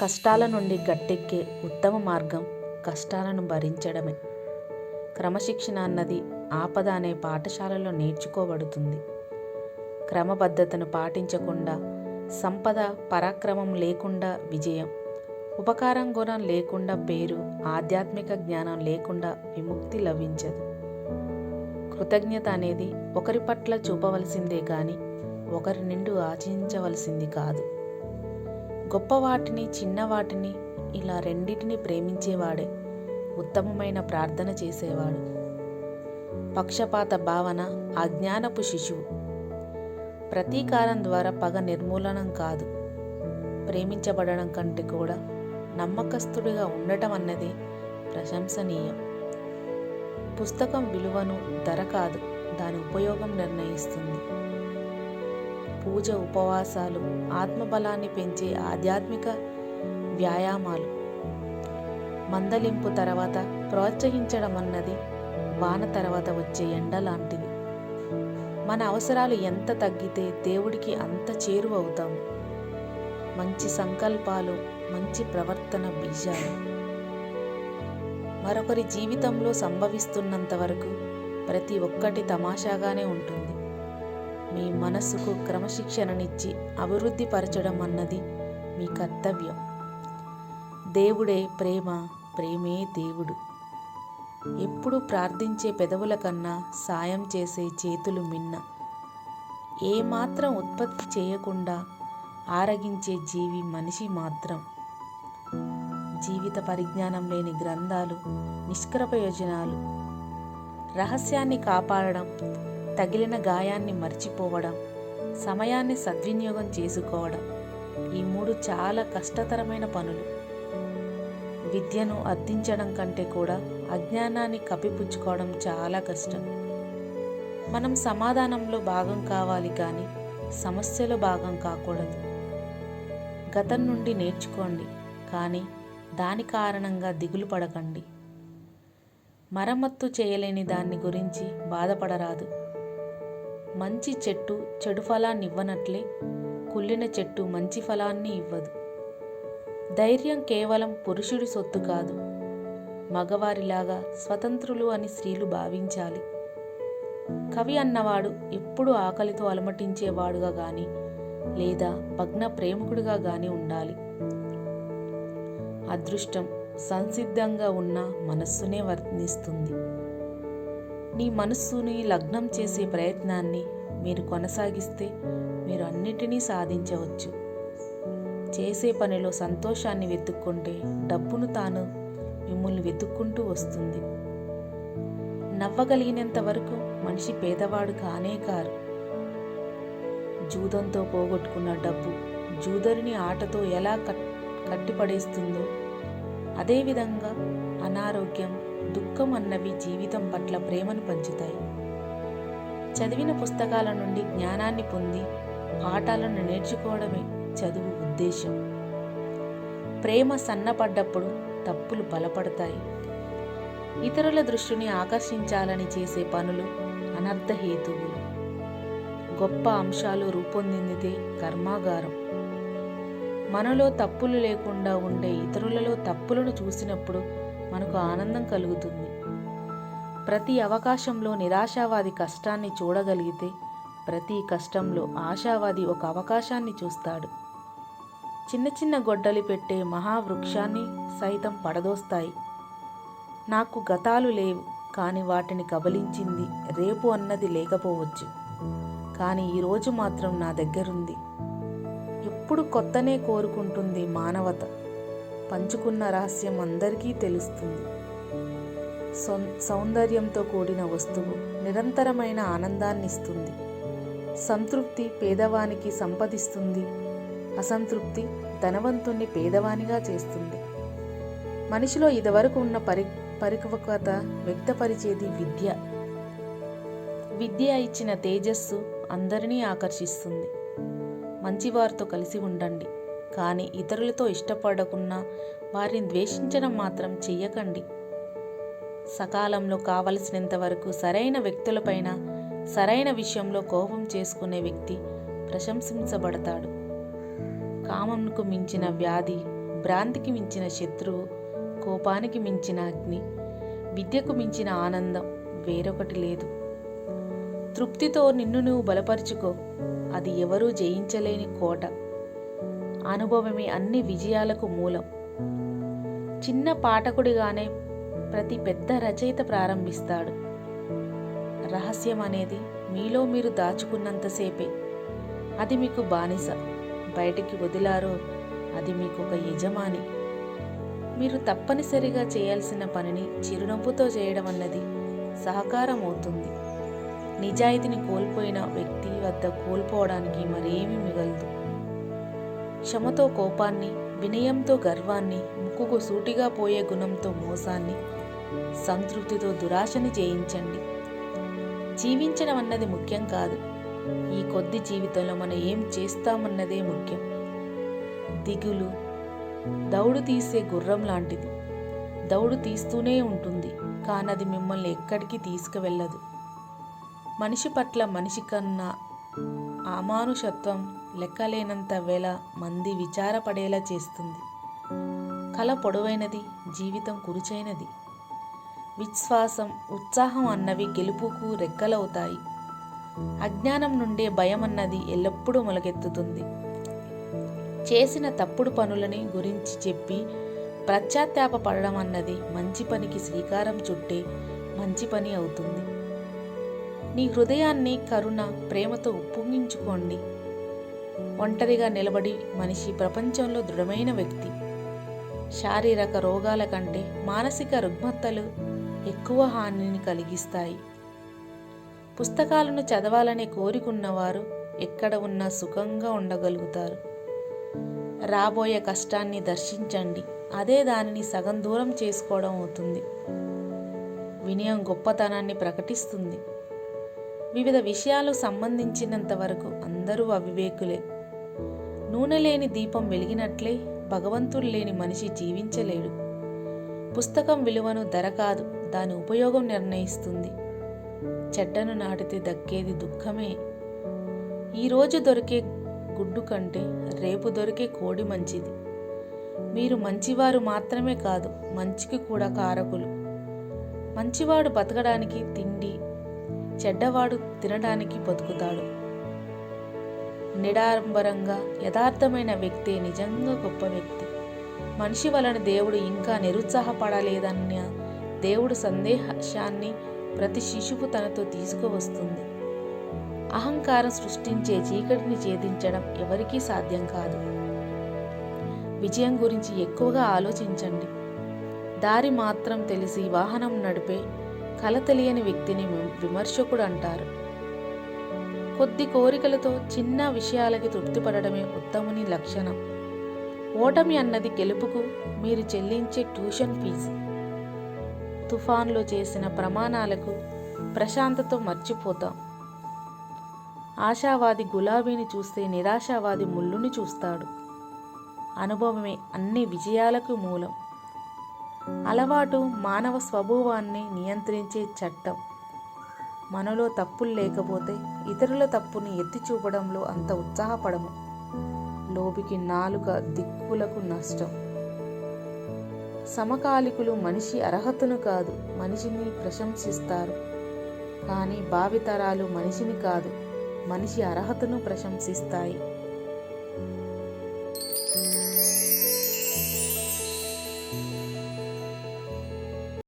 కష్టాల నుండి గట్టెక్కే ఉత్తమ మార్గం కష్టాలను భరించడమే. క్రమశిక్షణ అన్నది ఆపద అనే పాఠశాలలో నేర్చుకోబడుతుంది. క్రమబద్ధతను పాటించకుండా సంపద పరాక్రమం లేకుండా విజయం ఉపకారం గుణం లేకుండా పేరు ఆధ్యాత్మిక జ్ఞానం లేకుండా విముక్తి లభించదు. కృతజ్ఞత అనేది ఒకరి పట్ల చూపవలసిందే కానీ ఒకరి నిండు ఆచరించవలసింది కాదు. గొప్ప వాటిని ఇలా రెండింటిని ప్రేమించేవాడే ఉత్తమమైన ప్రార్థన చేసేవాడు. పక్షపాత భావన అజ్ఞానపు శిశువు. ప్రతీకారం ద్వారా పగ నిర్మూలనం కాదు. ప్రేమించబడడం కంటే కూడా నమ్మకస్తుడిగా ఉండటం అన్నది ప్రశంసనీయం. పుస్తకం విలువను ధర కాదు దాని ఉపయోగం నిర్ణయిస్తుంది. పూజ ఉపవాసాలు ఆత్మబలాన్ని పెంచే ఆధ్యాత్మిక వ్యాయామాలు. మందలింపు తర్వాత ప్రోత్సహించడం అన్నది వాన తర్వాత వచ్చే ఎండ లాంటిది. మన అవసరాలు ఎంత తగ్గితే దేవుడికి అంత చేరువవుతాం మంచి సంకల్పాలు మంచి ప్రవర్తన బీజాలు. మరొకరి జీవితంలో సంభవిస్తున్నంత వరకు ప్రతి ఒక్కటి తమాషాగానే ఉంటుంది. మీ మనస్సుకు క్రమశిక్షణనిచ్చి అభివృద్ధి పరచడం అన్నది మీ కర్తవ్యం. దేవుడే ప్రేమ ప్రేమే దేవుడు. ఎప్పుడు ప్రార్థించే పెదవుల కన్నా సాయం చేసే చేతులు మిన్న. ఏమాత్రం ఉత్పత్తి చేయకుండా ఆరగించే జీవి మనిషి మాత్రం. జీవిత పరిజ్ఞానం లేని గ్రంథాలు నిష్క్రపయోజనాలు. రహస్యాన్ని కాపాడడం తగిలిన గాయాన్ని మర్చిపోవడం సమయాన్ని సద్వినియోగం చేసుకోవడం ఈ మూడు చాలా కష్టతరమైన పనులు. విద్యను అర్థించడం కంటే కూడా అజ్ఞానాన్ని కప్పిపుచ్చుకోవడం చాలా కష్టం. మనం సమాధానంలో భాగం కావాలి కానీ సమస్యలో భాగం కాకూడదు. గతం నుండి నేర్చుకోండి కానీ దాని కారణంగా దిగులు పడకండి. మరమ్మత్తు చేయలేని దాన్ని గురించి బాధపడరాదు. మంచి చెట్టు చెడు ఫలాన్ని ఇవ్వనట్లే కుళ్ళిన చెట్టు మంచి ఫలాన్ని ఇవ్వదు. ధైర్యం కేవలం పురుషుడి సొత్తు కాదు. మగవారిలాగా స్వతంత్రులు అని స్త్రీలు భావించాలి. కవి అన్నవాడు ఎప్పుడు ఆకలితో అలమటించేవాడుగా గాని లేదా భగ్న ప్రేమికుడిగా గాని ఉండాలి. అదృష్టం సంసిద్ధంగా ఉన్న మనస్సునే వర్ణిస్తుంది నీ మనస్సుని లగ్నం చేసే ప్రయత్నాన్ని మీరు కొనసాగిస్తే మీరు అన్నిటినీ సాధించవచ్చు. చేసే పనిలో సంతోషాన్ని వెతుక్కుంటే డబ్బును తాను మిమ్మల్ని వెతుక్కుంటూ వస్తుంది. నవ్వగలిగినంత వరకు మనిషి పేదవాడు కానే కారు. జూదంతో పోగొట్టుకున్న డబ్బు జూదరిని ఆటతో ఎలా కట్ కట్టిపడేస్తుందో అదేవిధంగా అనారోగ్యం దుఃఖం అన్నవి జీవితం పట్ల ప్రేమను పంచుతాయి. చదివిన పుస్తకాల నుండి జ్ఞానాన్ని పొంది పాఠాలను నేర్చుకోవడమే చదువు ఉద్దేశం ప్రేమ సన్నపడ్డప్పుడు తప్పులు బలపడతాయి. ఇతరుల దృష్టిని ఆకర్షించాలని చేసే పనులు అనర్థహేతువులు గొప్ప అంశాలు రూపొందిందితే కర్మాగారం. మనలో తప్పులు లేకుండా ఉండే ఇతరులలో తప్పులను చూసినప్పుడు మనకు ఆనందం కలుగుతుంది. ప్రతి అవకాశంలో నిరాశావాది కష్టాన్ని చూడగలిగితే ప్రతి కష్టంలో ఆశావాది ఒక అవకాశాన్ని చూస్తాడు. చిన్న చిన్న గొడ్డలి పెట్టే మహావృక్షాన్ని సైతం పడదోస్తాయి. నాకు గతాలు లేవు కానీ వాటిని కబలించింది రేపు అన్నది లేకపోవచ్చు. కానీ ఈరోజు మాత్రం నా దగ్గరుంది. ఎప్పుడు కొత్తనే కోరుకుంటుంది మానవత. పంచుకున్న రహస్యం అందరికీ తెలుస్తుంది. సౌందర్యంతో కూడిన వస్తువు నిరంతరమైన ఆనందాన్ని ఇస్తుంది సంతృప్తి పేదవానికి సంపదిస్తుంది. అసంతృప్తి ధనవంతుణ్ణి పేదవానిగా చేస్తుంది. మనిషిలో ఇదివరకు ఉన్న పరి పరిపక్వత వ్యక్తపరిచేది విద్య. విద్య ఇచ్చిన తేజస్సు అందరినీ ఆకర్షిస్తుంది. మంచివారితో కలిసి ఉండండి. కానీ ఇతరులతో ఇష్టపడకున్నా వారిని ద్వేషించడం మాత్రం చెయ్యకండి. సకాలంలో కావలసినంత వరకు సరైన వ్యక్తులపైన సరైన విషయంలో కోపం చేసుకునే వ్యక్తి ప్రశంసించబడతాడు. కామంకు మించిన వ్యాధి భ్రాంతికి మించిన శత్రువు కోపానికి మించిన అగ్ని విద్యకు మించిన ఆనందం వేరొకటి లేదు. తృప్తితో నిన్ను నువ్వు బలపరుచుకో అది ఎవరూ జయించలేని కోట. అనుభవమే అన్ని విజయాలకు మూలం. చిన్న పాఠకుడిగానే ప్రతి పెద్ద రచయిత ప్రారంభిస్తాడు. రహస్యం అనేది మీలో మీరు దాచుకున్నంతసేపే అది మీకు బానిస. బయటికి వదిలారో అది మీకు ఒక యజమాని. మీరు తప్పనిసరిగా చేయాల్సిన పనిని చిరునవ్వుతో చేయడం అన్నది సహకారం అవుతుంది నిజాయితీని కోల్పోయిన వ్యక్తి వద్ద కోల్పోవడానికి మరేమీ మిగలదు. క్షమతో కోపాన్ని వినయంతో గర్వాన్ని ముక్కుకు సూటిగా పోయే గుణంతో మోసాన్ని సంతృప్తితో దురాశని జయించండి. జీవించడం అన్నది ముఖ్యం కాదు. ఈ కొద్ది జీవితంలో మనం ఏం చేస్తామన్నదే ముఖ్యం. దిగులు దౌడు తీసే గుర్రం లాంటిది. దౌడు తీస్తూనే ఉంటుంది కానది మిమ్మల్ని ఎక్కడికి తీసుకువెళ్ళదు. మనిషి పట్ల మనిషి కన్నా అమానుషత్వం లెక్కలేనంత వేల మంది విచారపడేలా చేస్తుంది. కళ పొడవైనది జీవితం కురుచైనది. విశ్వాసం ఉత్సాహం అన్నవి గెలుపుకు రెక్కలవుతాయి. అజ్ఞానం నుండే భయం అన్నది ఎల్లప్పుడూ మొలకెత్తుతుంది. చేసిన తప్పుడు పనులని గురించి చెప్పి పశ్చాత్తాప పడడం అన్నది మంచి పనికి శ్రీకారం చుట్టే మంచి పని అవుతుంది. నీ హృదయాన్ని కరుణ ప్రేమతో ఉప్పొంగించుకోండి. ఒంటరిగా నిలబడి మనిషి ప్రపంచంలో దృఢమైన వ్యక్తి. శారీరక రోగాల కంటే మానసిక రుగ్మతలు ఎక్కువ హానిని కలిగిస్తాయి. పుస్తకాలను చదవాలనే కోరికున్నవారు ఎక్కడ ఉన్నా సుఖంగా ఉండగలుగుతారు. రాబోయే కష్టాన్ని దర్శించండి. అదే దానిని సగం దూరం చేసుకోవడం అవుతుంది. వినయం గొప్పతనాన్ని ప్రకటిస్తుంది. వివిధ విషయాలు సంబంధించినంత వరకు అందరూ అవివేకులే. నూనె లేని దీపం వెలిగినట్లే భగవంతుడు లేని మనిషి జీవించలేడు. పుస్తకం విలువను ధర కాదు దాని ఉపయోగం నిర్ణయిస్తుంది. చెడ్డను నాటితే దక్కేది దుఃఖమే. ఈరోజు దొరికే గుడ్డు కంటే రేపు దొరికే కోడి మంచిది. మీరు మంచివారు మాత్రమే కాదు మంచికి కూడా కారకులు. మంచివాడు బతకడానికి తిండి చెడ్డవాడు తినడానికి బతుకుతాడు. నిడారంబరంగా యథార్థమైన వ్యక్తే నిజంగా గొప్ప వ్యక్తి. మనిషి వలన దేవుడు ఇంకా నిరుత్సాహపడలేదన్న దేవుడు సందేహాన్ని ప్రతి శిశువు తనతో తీసుకువస్తుంది. అహంకారం సృష్టించే చీకటిని ఛేదించడం ఎవరికీ సాధ్యం కాదు. విజయం గురించి ఎక్కువగా ఆలోచించండి. దారి మాత్రం తెలిసి వాహనం నడిపే కల తెలియని వ్యక్తిని విమర్శకుడు అంటారు కొద్ది కోరికలతో చిన్న విషయాలకి తృప్తిపడడమే ఉత్తముని లక్షణం. ఓటమి అన్నది గెలుపుకు మీరు చెల్లించే ట్యూషన్ ఫీజు. తుఫాన్లో చేసిన ప్రమాణాలకు ప్రశాంతతో మర్చిపోతాం. ఆశావాది గులాబీని చూస్తే నిరాశావాది ముళ్ళుని చూస్తాడు. అనుభవమే అన్ని విజయాలకు మూలం. అలవాటు మానవ స్వభావాన్ని నియంత్రించే చట్టం. మనలో తప్పులు లేకపోతే ఇతరుల తప్పుని ఎత్తి చూపడంలో అంత ఉత్సాహపడము. లోబికి నాలుక దిక్కులకు నష్టం. సమకాలికులు మనిషి అర్హతను కాదు మనిషిని ప్రశంసిస్తారు. కానీ భావితరాలు మనిషిని కాదు మనిషి అర్హతను ప్రశంసిస్తాయి.